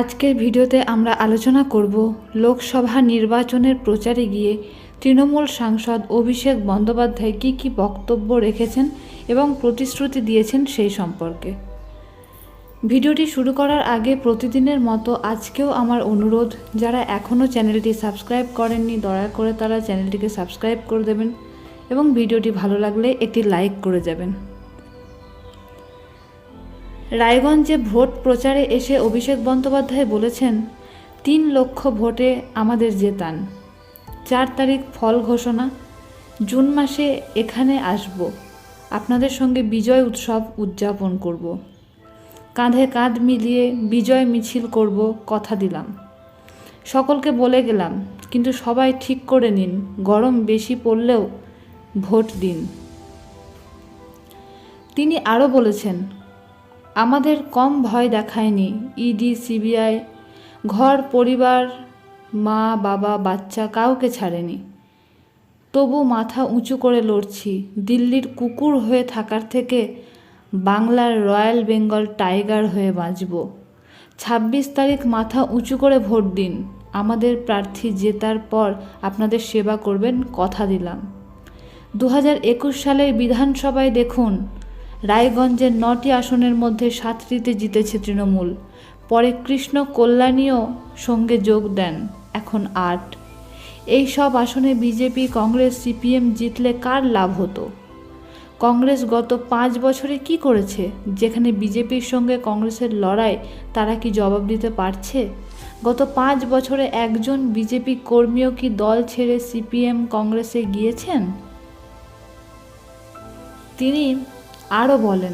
আজকের ভিডিওতে আমরা আলোচনা করব লোকসভা নির্বাচনের প্রচারে গিয়ে তৃণমূল সাংসদ অভিষেক বন্দ্যোপাধ্যায় কী কী বক্তব্য রেখেছেন এবং প্রতিশ্রুতি দিয়েছেন সেই সম্পর্কে। ভিডিওটি শুরু করার আগে প্রতিদিনের মতো আজকেও আমার অনুরোধ, যারা এখনও চ্যানেলটি সাবস্ক্রাইব করেননি, দয়া করে তারা চ্যানেলটিকে সাবস্ক্রাইব করে দেবেন এবং ভিডিওটি ভালো লাগলে একটি লাইক করে যাবেন। রায়গঞ্জে ভোট প্রচারে এসে অভিষেক বন্দ্যোপাধ্যায় বলেছেন, তিন লক্ষ ভোটে আমাদের জেতান। চার তারিখ ফল ঘোষণা, জুন মাসে এখানে আসব। আপনাদের সঙ্গে বিজয় উৎসব উদযাপন করব। কাঁধে কাঁধ মিলিয়ে বিজয় মিছিল করব কথা দিলাম। সকলকে বলে গেলাম, কিন্তু সবাই ঠিক করে নিন, গরম বেশি পড়লেও ভোট দিন। তিনি আরও বলেছেন আমাদের কম ভয় দেখায়নি ইডি, সিবিআই, ঘর, পরিবার, মা, বাবা, বাচ্চা কাউকে ছাড়েনি। তবু মাথা উঁচু করে লড়ছি। দিল্লির কুকুর হয়ে থাকার থেকে বাংলার রয়্যাল বেঙ্গল টাইগার হয়ে বাঁচব। ছাব্বিশ তারিখ মাথা উঁচু করে ভোট দিন। আমাদের প্রার্থী জেতার পর আপনাদের সেবা করবেন, কথা দিলাম। দু হাজার একুশ সালের বিধানসভায় দেখুন রায়গঞ্জের নটি আসনের মধ্যে সাতটিতে জিতেছে তৃণমূল। পরে কৃষ্ণ কল্যাণীও সঙ্গে যোগ দেন এখন আট। এই সব আসনে বিজেপি, কংগ্রেস, সিপিএম জিতলে কার লাভ হতো? কংগ্রেস গত পাঁচ বছরে কি করেছে? যেখানে বিজেপির সঙ্গে কংগ্রেসের লড়াই, তারা কি জবাব দিতে পারছে? গত পাঁচ বছরে একজন বিজেপি কর্মীও কি দল ছেড়ে সিপিএম কংগ্রেসে গিয়েছেন? তিনি আরও বলেন,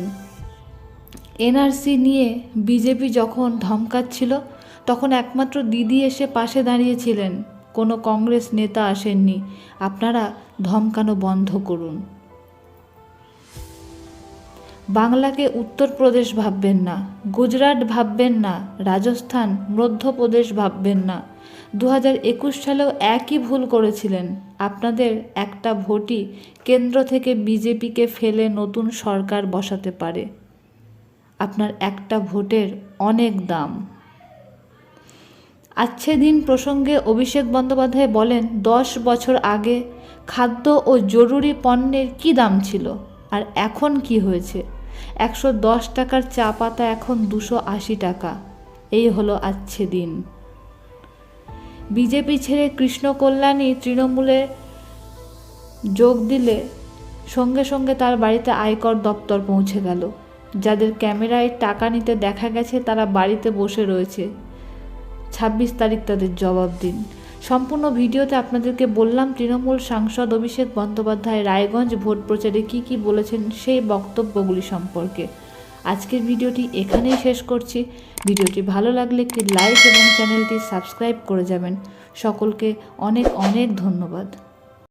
এনআরসি নিয়ে বিজেপি যখন ধমকাচ্ছিল, তখন একমাত্র দিদি এসে পাশে দাঁড়িয়েছিলেন। কোনো কংগ্রেস নেতা আসেননি। আপনারা ধমকানো বন্ধ করুন। বাংলাকে উত্তরপ্রদেশ ভাববেন না, গুজরাট ভাববেন না, রাজস্থান, মধ্যপ্রদেশ ভাববেন না। দু হাজার একুশ সালেও একই ভুল করেছিলেন। আপনাদের একটা ভোটই কেন্দ্র থেকে বিজেপিকে ফেলে নতুন সরকার বসাতে পারে। আপনার একটা ভোটের অনেক দাম। আচ্ছে দিন প্রসঙ্গে অভিষেক বন্দ্যোপাধ্যায় বলেন, দশ বছর আগে খাদ্য ও জরুরি পণ্যের কি দাম ছিল? আর এখন কি হয়েছে? একশো দশ টাকার চা পাতা এখন দুশো আশি টাকা। এই হলো আচ্ছে দিন বিজেপি ছেড়ে কৃষ্ণ কল্যাণী তৃণমূলে যোগ দিলে সঙ্গে সঙ্গে তার বাড়িতে আয়কর দপ্তর পৌঁছে গেল। যাদের ক্যামেরায় টাকা নিতে দেখা গেছে, তারা বাড়িতে বসে রয়েছে। ছাব্বিশ তারিখ তাদের জবাব দিন। সম্পূর্ণ ভিডিওতে আপনাদেরকে বললাম, তৃণমূল সাংসদ অভিষেক বন্দ্যোপাধ্যায় রায়গঞ্জ ভোট প্রচারে কি কি বলেছেন সেই বক্তব্যগুলি সম্পর্কে। আজকের ভিডিওটি এখানেই শেষ করছি। ভিডিওটি ভালো লাগলে একটি লাইক এবং চ্যানেলটি সাবস্ক্রাইব করে যাবেন। সকলকে অনেক অনেক ধন্যবাদ।